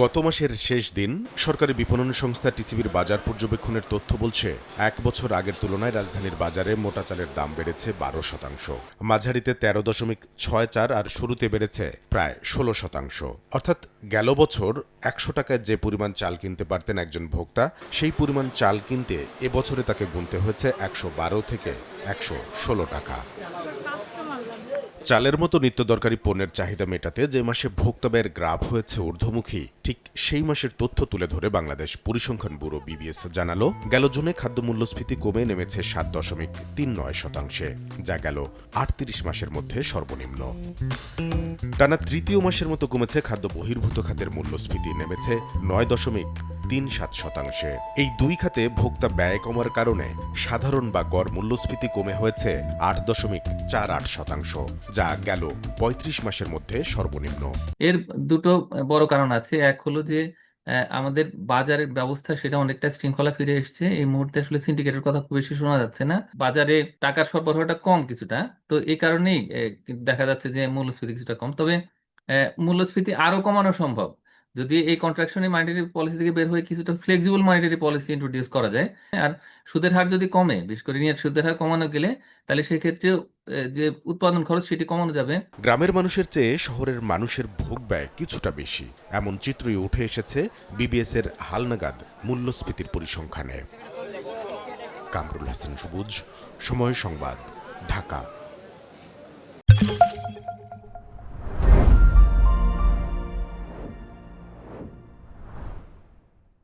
গত মাসের শেষ দিন সরকারি বিপণন সংস্থা টিসিবির বাজার পর্যবেক্ষণের তথ্য বলছে, এক বছর আগের তুলনায় রাজধানীর বাজারে মোটা চালের দাম বেড়েছে বারো শতাংশ। মাঝারিতে তেরো দশমিক ছয় চার আর শুরুতে বেড়েছে প্রায় ষোলো শতাংশ। অর্থাৎ গেল বছর একশো টাকায় যে পরিমাণ চাল কিনতে পারতেন একজন ভোক্তা, সেই পরিমাণ চাল কিনতে এবছরে তাকে গুনতে হয়েছে একশো বারো থেকে একশো ষোলো টাকা। চালের মতো নিত্য দরকারি পণ্যের চাহিদা মেটাতে যে মাসে ভোক্তা ব্যয়ের গ্রাফ হয়েছে ঊর্ধ্বমুখী, ঠিক সেই মাসের তথ্য তুলে ধরে বাংলাদেশ পরিসংখ্যান ব্যুরো বিবিএস জানালো, গেল জুনে খাদ্য মূল্যস্ফীতি কমে নেমেছে সাত দশমিক তিন নয় শতাংশে, যা গেল আটত্রিশ মাসের মধ্যে সর্বনিম্ন। টানা তৃতীয় মাসের মতো কমেছে খাদ্য বহির্ভূত খাতের মূল্যস্ফীতি, নেমেছে নয় দশমিক তিন সাত শতাংশে। এই দুই খাতে ভোক্তা ব্যয় কমার কারণে সাধারণ বা গড় মূল্যস্ফীতি কমে হয়েছে আট দশমিক চার আট শতাংশ, যা গেল পঁয়ত্রিশ মাসের মধ্যে সর্বনিম্ন। এর দুটো বড় কারণ আছে। এক হলো যে আমাদের বাজারের ব্যবস্থা সেটা অনেকটা শৃঙ্খলা ফিরে এসেছে। এই মুহূর্তে আসলে সিন্ডিকেটের কথা খুব বেশি শোনা যাচ্ছে না। বাজারে টাকার সরবরাহটা কম কিছুটা। তো এই কারণেই দেখা যাচ্ছে যে মূল্যস্ফীতি কিছুটা কম। তবে মূল্যস্ফীতি আরও কমানো সম্ভব। যদি এই কন্ট্রাকশনে মনিটারি পলিসি থেকে বের হয়ে কিছুটা ফ্লেক্সিবল মনিটারি পলিসি ইন্ট্রোডিউস করা যায়, আর সুদের হার যদি কমে, বিশেষ করে ঋণের সুদের হার কমানো গেলে, তাহলে সেক্ষেত্রে যে উৎপাদন খরচ সেটি কমানো যাবে। গ্রামের মানুষের চেয়ে শহরের মানুষের ভোগ ব্যয় কিছুটা বেশি। এমন চিত্রই উঠে এসেছে বিবিএস এর হালনাগাদ মূল্যস্ফীতির পরিসংখ্যানে। কামরুল হাসান, সবুজ, সময় সংবাদ, ঢাকা।